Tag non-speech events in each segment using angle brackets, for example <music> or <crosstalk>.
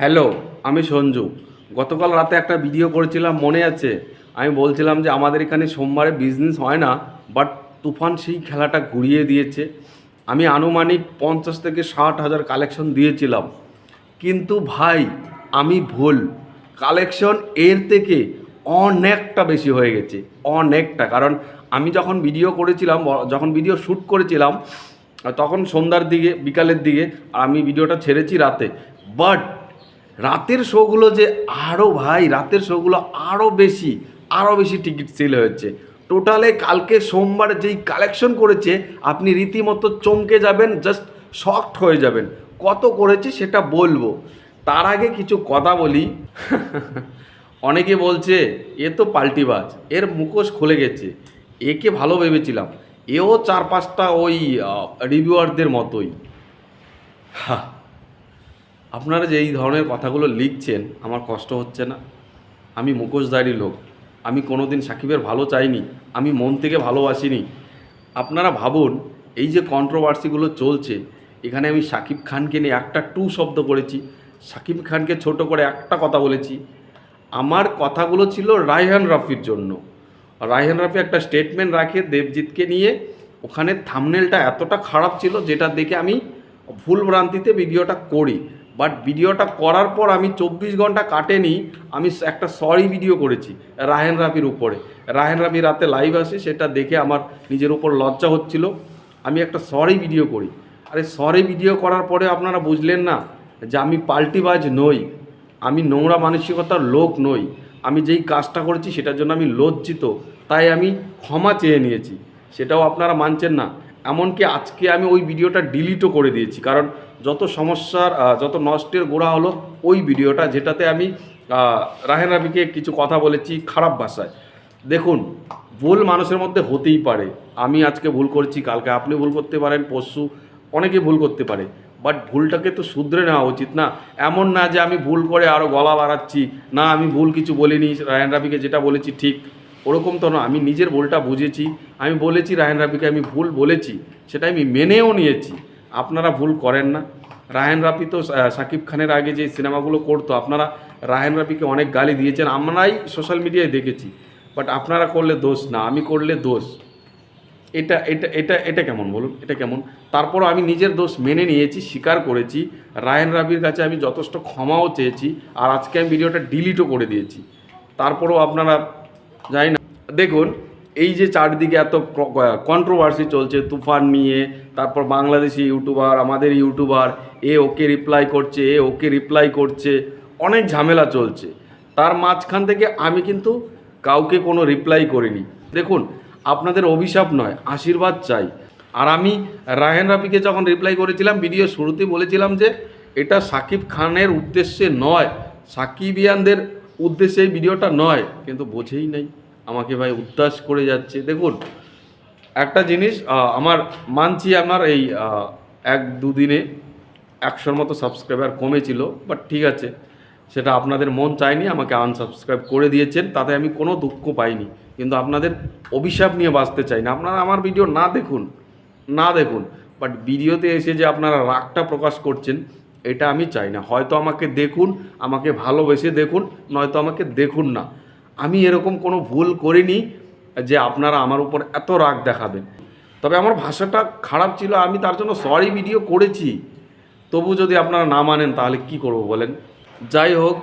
Hello, আমি সঞ্জু। গতকাল রাতে একটা ভিডিও করেছিলাম, মনে আছে? আমি বলছিলাম যে আমাদের এখানে সোমবারে বিজনেস হয় না বাট তুফান সেই খেলাটা ঘুরিয়ে দিয়েছে। আমি আনুমানিক পঞ্চাশ থেকে ষাট হাজার কালেকশন দিয়েছিলাম। কিন্তু ভাই, আমি ভুল। কালেকশন এর থেকে অনেকটা বেশি হয়ে গেছে, অনেকটা। কারণ আমি যখন ভিডিও করেছিলাম, যখন ভিডিও শ্যুট করেছিলাম, তখন সন্ধ্যার দিকে, বিকালের দিকে, আর আমি ভিডিওটা ছেড়েছি রাতে। বাট রাতের শোগুলো যে আরও ভাই, রাতের শোগুলো আরও বেশি আরও বেশি টিকিট সেল হয়েছে। টোটালে কালকে সোমবার যেই কালেকশন করেছে, আপনি রীতিমতো চমকে যাবেন জাস্ট শক্ট হয়ে যাবেন। কত করেছে সেটা বলব। তার আগে কিছু কথা বলি। <laughs> অনেকে বলছে, এ তো পাল্টিবাজ, এর মুখোশ খুলে গেছে। একে ভালো ভেবেছিলাম। এও চার পাঁচটা ওই রিভিউয়ারদের মতোই। হা আপনারা যে এই ধরনের কথাগুলো লিখছেন, আমার কষ্ট হচ্ছে না। আমি মুখোশধারী লোক। আমি কোনোদিন সাকিবের ভালো চাইনি। আমি মন থেকে ভালোবাসিনি। আপনারা ভাবুন, এই যে কন্ট্রোভার্সিগুলো চলছে, এখানে আমি সাকিব খানকে নিয়ে একটা টু শব্দ করেছি। সাকিব খানকে ছোট করে একটা কথা বলেছি। আমার কথাগুলো ছিল রায়হান রাফির জন্য। রায়হান রাফি একটা স্টেটমেন্ট রাখে দেবজিৎকে নিয়ে। ওখানে থামনেলটা এতটা খারাপ ছিল যেটা দেখে আমি ভুল ভ্রান্তিতে ভিডিওটা করি। বাট ভিডিওটা করার পর আমি চব্বিশ ঘণ্টা কাটেনি, আমি একটা সরি ভিডিও করেছি, রাহেন রাফির উপরে। রাহেন রাফি রাতে লাইভ আসে, সেটা দেখে আমার নিজের উপর লজ্জা হচ্ছিল। আমি একটা সরি ভিডিও করি। আরে সরি ভিডিও করার পরে আপনারা বুঝলেন না যে আমি পাল্টিবাজ নই। আমি নোংরা মানসিকতার লোক নই। আমি যেই কাজটা করেছি, সেটার জন্য আমি লজ্জিত। তাই আমি ক্ষমা চেয়ে নিয়েছি। সেটাও আপনারা মানছেন না। এমনকি আজকে আমি ওই ভিডিওটা ডিলিটও করে দিয়েছি। কারণ যত সমস্যার যত নষ্টের গোড়া হলো, ওই ভিডিওটা যেটাতে আমি রাহেন রাবিকে কিছু কথা বলেছি খারাপ ভাষায়। দেখুন, ভুল মানুষের মধ্যে হতেই পারে। আমি আজকে ভুল করছি, কালকে আপনি ভুল করতে পারেন, পরশু অনেকে ভুল করতে পারে। বাট ভুলটাকে তো শুধরে নেওয়া উচিত না। এমন না যে আমি ভুল করে আরও গলা বাড়াচ্ছি, না আমি ভুল কিছু বলিনি রায়ন রাবিকে যেটা বলেছি ঠিক। ওরকম তো না, আমি নিজের ভুলটা বুঝেছি, আমি বলেছি রায়ন রাবিকে আমি ভুল বলেছি, সেটা আমি মেনেও নিয়েছি। আপনারা ভুল করেন না। রায়ন রাফি তো সাকিব খানের আগে যে সিনেমাগুলো করতো, আপনারা রায়ন রাফিকে অনেক গালি দিয়েছেন, আমরাই সোশ্যাল মিডিয়ায় দেখেছি। বাট আপনারা করলে দোষ না, আমি করলে দোষ। এটা এটা এটা এটা কেমন বলুন? এটা কেমন? তারপরও আমি নিজের দোষ মেনে নিয়েছি, স্বীকার করেছি। রায়ন রাবির কাছে আমি যথেষ্ট ক্ষমাও চেয়েছি, আর আজকে আমি ভিডিওটা ডিলিটও করে দিয়েছি। তারপরও আপনারা জানি না দেখুন, এই যে চারদিকে এত কন্ট্রোভার্সি চলছে, তুফান নিয়ে, তারপর বাংলাদেশি ইউটিউবার, আমাদের ইউটিউবার, এ ওকে রিপ্লাই করছে, এ ওকে রিপ্লাই করছে, অনেক ঝামেলা চলছে। তার মাঝখান থেকে আমি কিন্তু কাউকে কোনো রিপ্লাই করিনি। দেখুন, আপনাদের অভিশাপ নয়, আশীর্বাদ চাই। আর আমি রাহেন রাফিকে যখন রিপ্লাই করেছিলাম ভিডিও শুরুতেই বলেছিলাম যে, এটা সাকিব খানের উদ্দেশ্যে নয়, সাকিবিয়ানদের উদ্দেশ্যে এই ভিডিওটা নয়, কিন্তু বোঝেই নাই। আমাকে ভাই উদ্দাস করে যাচ্ছে। দেখুন, একটা জিনিস আমার মানছি আমার এই এক দুদিনে একশোর মতো সাবস্ক্রাইবার কমেছিল বাট ঠিক আছে, সেটা আপনাদের মন চায়নি, আমাকে আনসাবস্ক্রাইব করে দিয়েছেন, তাতে আমি কোনো দুঃখ পাইনি। কিন্তু আপনাদের অভিশাপ নিয়ে বাঁচতে চাই না। আপনারা আমার ভিডিও না দেখুন না দেখুন বাট ভিডিওতে এসে যে আপনারা রাগটা প্রকাশ করছেন, এটা আমি চাই না। হয়তো আমাকে দেখুন, আমাকে ভালোবেসে দেখুন, নয়তো আমাকে দেখুন না। আমি এরকম কোনো ভুল করিনি যে আপনারা আমার উপর এত রাগ দেখাবেন। তবে আমার ভাষাটা খারাপ ছিল, আমি তার জন্য সরি ভিডিও করেছি। তবু যদি আপনারা না মানেন, তাহলে কি করব বলেন? যাই হোক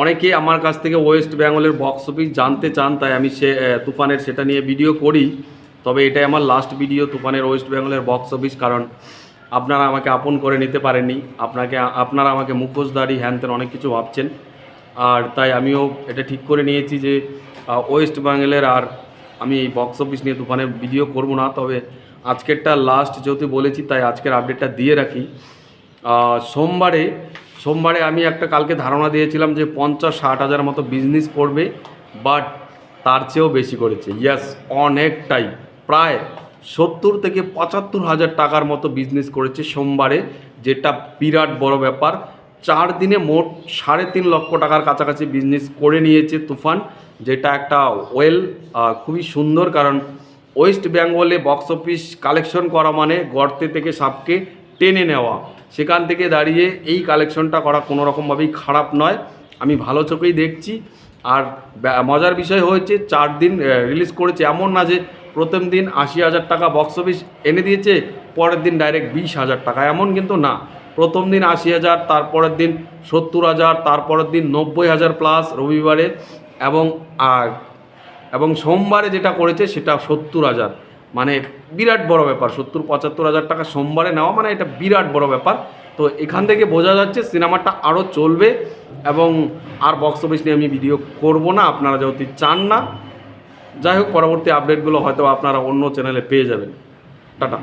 অনেকে আমার কাছ থেকে ওয়েস্ট বেঙ্গলের বক্স অফিস জানতে চান, তাই আমি সে তুফানের সেটা নিয়ে ভিডিও করি। তবে এটাই আমার লাস্ট ভিডিও তুফানের ওয়েস্ট বেঙ্গলের বক্স অফিস কারণ আপনারা আমাকে আপন করে নিতে পারেননি। আপনাকে, আপনারা আমাকে মুখোশধারী হ্যান অনেক কিছু ভাবছেন। আর তাই আমিও এটা ঠিক করে নিয়েছি যে ওয়েস্ট বেঙ্গলের আর আমি বক্স অফিস নিয়ে তুফানের ভিডিও করব না। তবে আজকেরটা লাস্ট যেহেতু বলেছি, তাই আজকের আপডেটটা দিয়ে রাখি। সোমবারে সোমবারে আমি একটা কালকে ধারণা দিয়েছিলাম যে পঞ্চাশ ষাট হাজার মতো বিজনেস করবে বাট তার চেয়েও বেশি করেছে। ইয়াস অনেকটাই প্রায় সত্তর থেকে পঁচাত্তর হাজার টাকার মতো বিজনেস করেছে সোমবারে, যেটা বিরাট বড় ব্যাপার। চার দিনে মোট সাড়ে তিন লক্ষ টাকার কাছাকাছি বিজনেস করে নিয়েছে তুফান, যেটা একটা ওয়েল খুবই সুন্দর কারণ ওয়েস্ট বেঙ্গলে বক্স অফিস কালেকশন করা মানে গর্তে থেকে সাপকে টেনে নেওয়া। সেখান থেকে দাঁড়িয়ে এই কালেকশনটা করা কোনো রকমভাবেই খারাপ নয়। আমি ভালো চোখেই দেখছি। আর মজার বিষয় হয়েছে চার দিন রিলিজ করেছে এমন না যে প্রথম দিন আশি হাজার টাকা বক্স অফিস এনে দিয়েছে, পরের দিন ডাইরেক্ট বিশ হাজার টাকা। এমন কিন্তু না। প্রথম দিন আশি হাজার, তারপরের দিন সত্তর হাজার, তারপরের দিন নব্বই হাজার প্লাস রবিবারে এবং, আর, এবং সোমবারে যেটা করেছে সেটা সত্তর হাজার। মানে বিরাট বড় ব্যাপার, সত্তর পঁচাত্তর হাজার টাকা সোমবারে নেওয়া মানে এটা বিরাট বড় ব্যাপার। তো এখান থেকে বোঝা যাচ্ছে সিনেমাটা আরও চলবে এবং আর বক্স অফিস নিয়ে আমি ভিডিও করব না, আপনারা যেহেতু চান না। যাই হোক, পরবর্তী আপডেটগুলো হয়তো আপনারা অন্য চ্যানেলে পেয়ে যাবেন। টাটা।